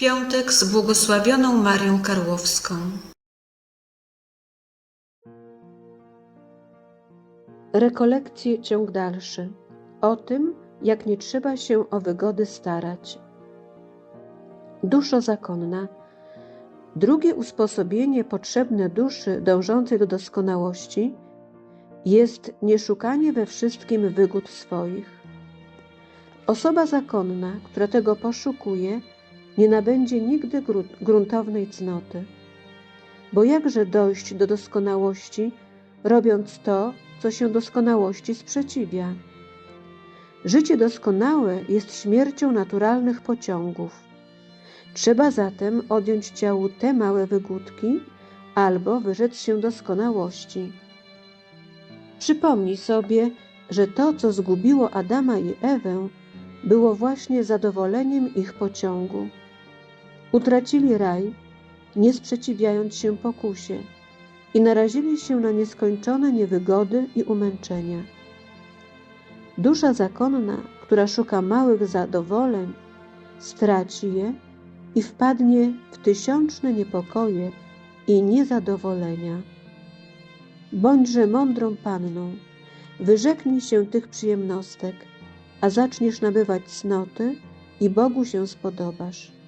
Piątek z błogosławioną Marią Karłowską. Rekolekcje ciąg dalszy. O tym, jak nie trzeba się o wygody starać. Duszo zakonna. Drugie usposobienie potrzebne duszy dążącej do doskonałości jest nieszukanie we wszystkim wygód swoich. Osoba zakonna, która tego poszukuje, nie nabędzie nigdy gru- gruntownej cnoty. Bo jakże dojść do doskonałości, robiąc to, co się doskonałości sprzeciwia? Życie doskonałe jest śmiercią naturalnych pociągów. Trzeba zatem odjąć ciału te małe wygódki albo wyrzec się doskonałości. Przypomnij sobie, że to, co zgubiło Adama i Ewę, było właśnie zadowoleniem ich pociągu. Utracili raj, nie sprzeciwiając się pokusie, i narazili się na nieskończone niewygody i umęczenia. Dusza zakonna, która szuka małych zadowoleń, straci je i wpadnie w tysiączne niepokoje i niezadowolenia. Bądźże mądrą panną, wyrzeknij się tych przyjemnostek, a zaczniesz nabywać cnoty i Bogu się spodobasz.